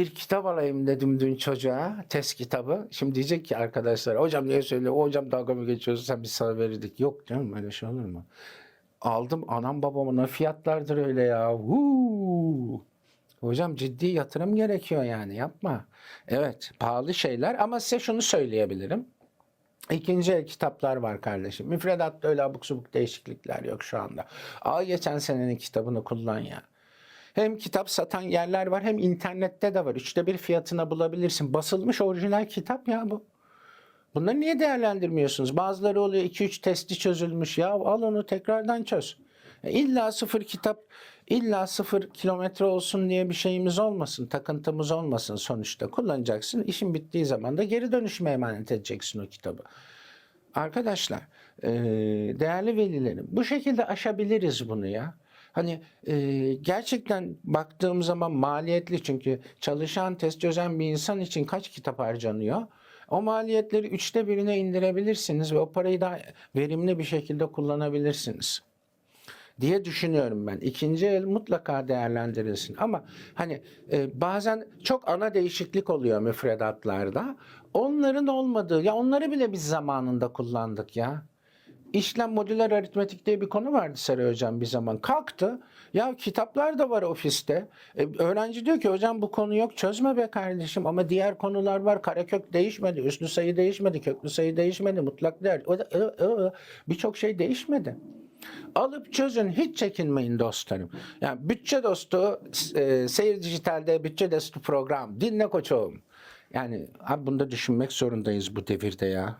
bir kitap alayım dedim dün çocuğa. Test kitabı. Şimdi diyecek ki arkadaşlar hocam niye söylüyor? Hocam dalga mı geçiyorsun? Sen biz sana verirdik. Yok canım öyle şey olur mu? Aldım anam babamın fiyatlardır öyle ya. Huu. Hocam ciddi yatırım gerekiyor yani yapma. Evet pahalı şeyler ama size şunu söyleyebilirim. İkinci el kitaplar var kardeşim. Müfredatta öyle abuk subuk değişiklikler yok şu anda. Al geçen senenin kitabını kullan ya. Hem kitap satan yerler var hem internette de var. Üçte bir fiyatına bulabilirsin. Basılmış orijinal kitap ya bu. Bunları niye değerlendirmiyorsunuz? Bazıları oluyor 2-3 testi çözülmüş. Ya al onu tekrardan çöz. E, İlla sıfır kitap, illa sıfır kilometre olsun diye bir şeyimiz olmasın, takıntımız olmasın sonuçta. Kullanacaksın, işin bittiği zaman da geri dönüşüme emanet edeceksin o kitabı. Arkadaşlar, e, değerli velilerim, bu şekilde aşabiliriz bunu ya. Hani e, gerçekten baktığım zaman maliyetli çünkü çalışan, test çözen bir insan için kaç kitap harcanıyor? O maliyetleri üçte birine indirebilirsiniz ve o parayı da verimli bir şekilde kullanabilirsiniz diye düşünüyorum ben. İkinci el mutlaka değerlendirilsin. Ama hani e, bazen çok ana değişiklik oluyor müfredatlarda. Onların olmadığı, ya onları bile biz zamanında kullandık ya. İşlem modüler aritmetik diye bir konu vardı Saray Hocam bir zaman. Kalktı. Ya kitaplar da var ofiste. E, öğrenci diyor ki hocam bu konu yok çözme be kardeşim ama diğer konular var. Karekök değişmedi, üslü sayı değişmedi, köklü sayı değişmedi, mutlak değer. Birçok şey değişmedi. Alıp çözün hiç çekinmeyin dostlarım. Yani bütçe dostu e, seyir dijitalde bütçe dostu program dinle koçum. Yani abi bunu da düşünmek zorundayız bu devirde ya.